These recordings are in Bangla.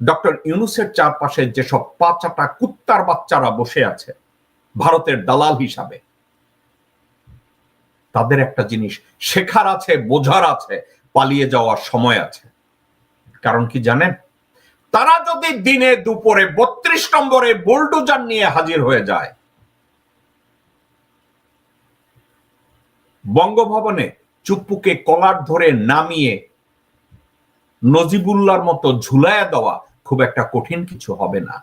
ডক্টর ইউনুসের চারপাশে যেসব পাঁচাটা কুত্তার বাচ্চারা বসে আছে, ভারতের দালাল হিসাবে, তাদের একটা জিনিস, শেখার আছে, বোঝার আছে, পালিয়ে যাওয়ার সময় আছে। কারণ কি জানেন? তারা যদি দিনে দুপুরে বত্রিশ নম্বরে বোল্ডোজার নিয়ে হাজির হয়ে যায়, বঙ্গভবনে চুপ্পুকে কলার ধরে নামিয়ে নজিবুল্লার মতো ঝুলাইয়া দেওয়া খুব একটা কঠিন কিছু হবে না।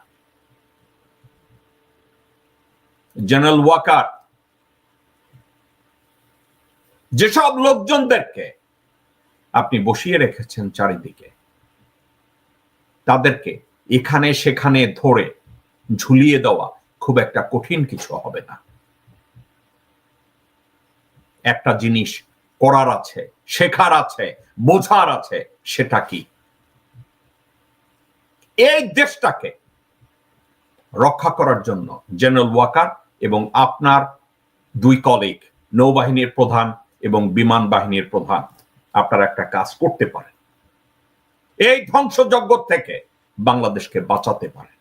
জেনারেল ওয়াকার যেসব লোকজনদেরকে আপনি বসিয়ে রেখেছেন চারিদিকে, তাদেরকে এখানে সেখানে ধরে ঝুলিয়ে দেওয়া খুব একটা কঠিন কিছু হবে না। একটা জিনিস করার আছে, শেখার আছে, বোঝার আছে, সেটা কি? এই দেশটাকে রক্ষা করার জন্য জেনারেল ওয়াকার এবং আপনার দুই কলিগ নৌবাহিনীর প্রধান এবং বিমান বাহিনীর প্রধান, আপনারা একটা কাজ করতে পারেন। এই ধ্বংসযজ্ঞ থেকে বাংলাদেশকে বাঁচাতে পারে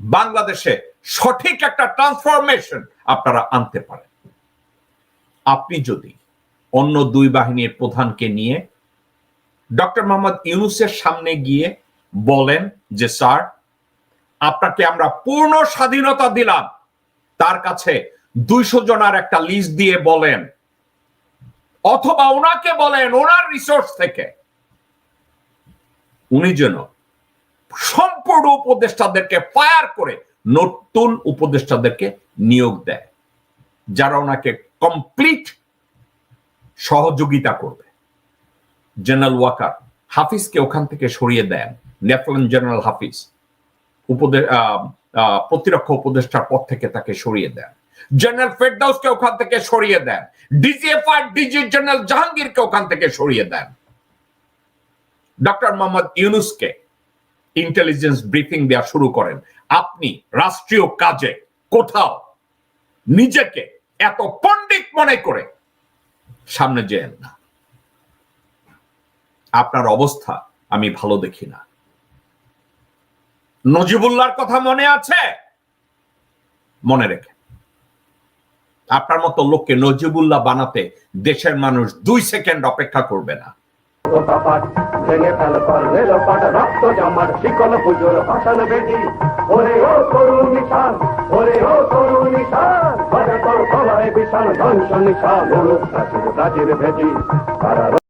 বাংলাদেশে সঠিক একটা ট্রান্সফরমেশন আপনারা আনতে পারেন। আপনি যদি অন্য দুই বাহিনীর প্রধানকে নিয়ে ডক্টর মোহাম্মদ ইউনুসের সামনে গিয়ে বলেন যে, স্যার, আপনাকে আমরা পূর্ণ স্বাধীনতা দিলাম। তার কাছে দুইশো জনার একটা লিস্ট দিয়ে বলেন। অথবা ওনাকে বলেন ওনার রিসোর্স থেকে। উনি যেন সম্পূর্ণ উপদেষ্টাদেরকে ফায়ার করে নতুন উপদেষ্টাদেরকে নিয়োগ দেয়, যারা ওনাকে কমপ্লিট সহযোগিতা করবে। জেনারেল ওয়াকার হাফিজকে ওখান থেকে সরিয়ে দেন। লেফটেন্যান্ট জেনারেল হাফিজ, উপদে প্রতিরক্ষা উপদেষ্টার পদ থেকে তাকে সরিয়ে দেন। জেনারেল ফেরদাউসকে ওখান থেকে সরিয়ে দেন। ডিজিএফআই, ডিজি জেনারেল জাহাঙ্গীরকে ওখান থেকে সরিয়ে দেন। ডক্টর মোহাম্মদ ইউনুসকে ইন্টেলিজেন্স ব্রিফিং দেওয়া শুরু করেন। আপনি রাষ্ট্রীয় কাজে কোথাও নিজেকে এত পণ্ডিত মনে করে সামনে যেন না। আপনার অবস্থা আমি ভালো দেখি না। নজিবুল্লাহর কথা মনে আছে? মনে রেখে। আপনার মতো লোককে নজিবুল্লাহ বানাতে দেশের মানুষ দুই সেকেন্ড অপেক্ষা করবে না।